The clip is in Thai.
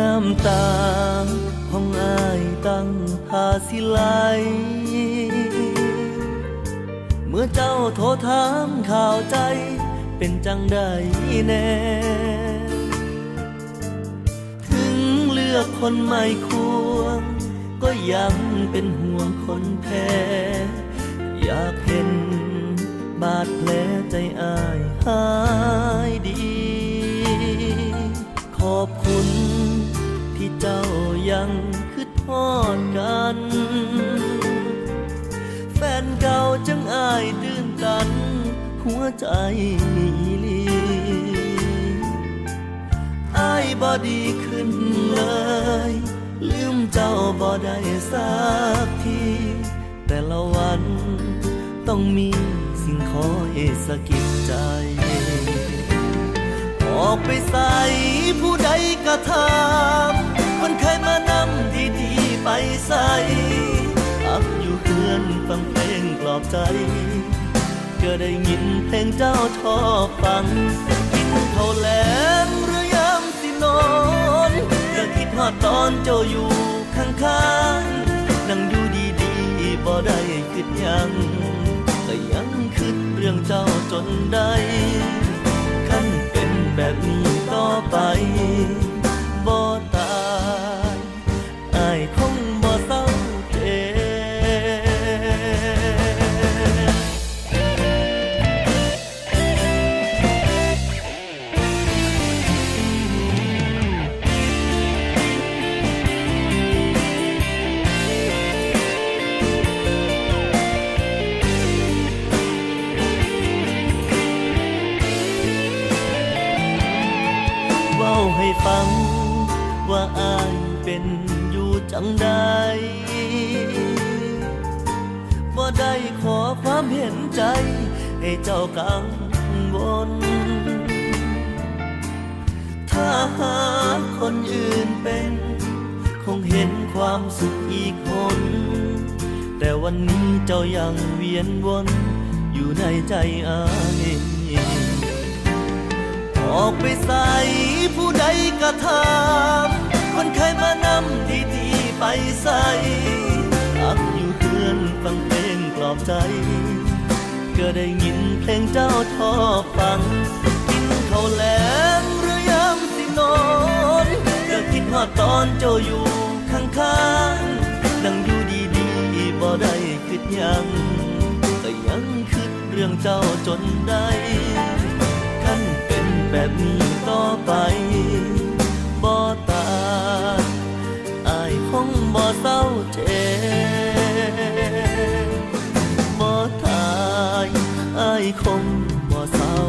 น้ำตาของอายตั้งพาสิไหลเมื่อเจ้าโทรถามข่าวใจ เป็นจังได้แน่ ถึงเลือกคนไม่ควรก็ยังเป็นห่วง ตื่นตัน หัวใจอีลีอายบ่ดีขึ้นเลย ลืมเจ้าบ่ได้สักที แต่ละวันต้องมีสิ่งคอยสะกิดใจ ออกไปใส่ผู้ใดก็ถามคนเคยมา ใจก็ได้ยินเพลงเจ้าชอบฟังกินข้าวแลงหรือยามสินอนก็คิดฮอดตอนเจ้าอยู่ข้างๆนั่งอยู่ดีๆบ่ได้คิดยัง แต่ยังคิดเรื่องเจ้าจนได้ ให้ฟัง ว่าอายเป็นอยู่จังใดบ่ได้ขอความเห็นใจ ให้เจ้ากังวลถ้าหาคนอื่นเป็น คงเห็นความสุขอีกคน แต่วันนี้เจ้ายังเวียนวนอยู่ในใจอายออกไปใส่ ผู้ใดก็ถามคนเคยมานำดีดีๆไปใส่อักอยู่เพื่อนฟังเพลงปลอบใจ ก็ได้ยินเพลงเจ้าชอบฟัง กินข้าวแลงหรือยามสินอนก็คิดฮอดตอนเจ้าอยู่ข้างๆนั่งอยู่ดีๆบ่ได้คิดยังก็ยังคิดเรื่องเจ้าจนได้คันเป็นแบบนี้ ไปบ่ตาอายคงบ่เศร้าเจ็บบ่ทายอายคงบ่อ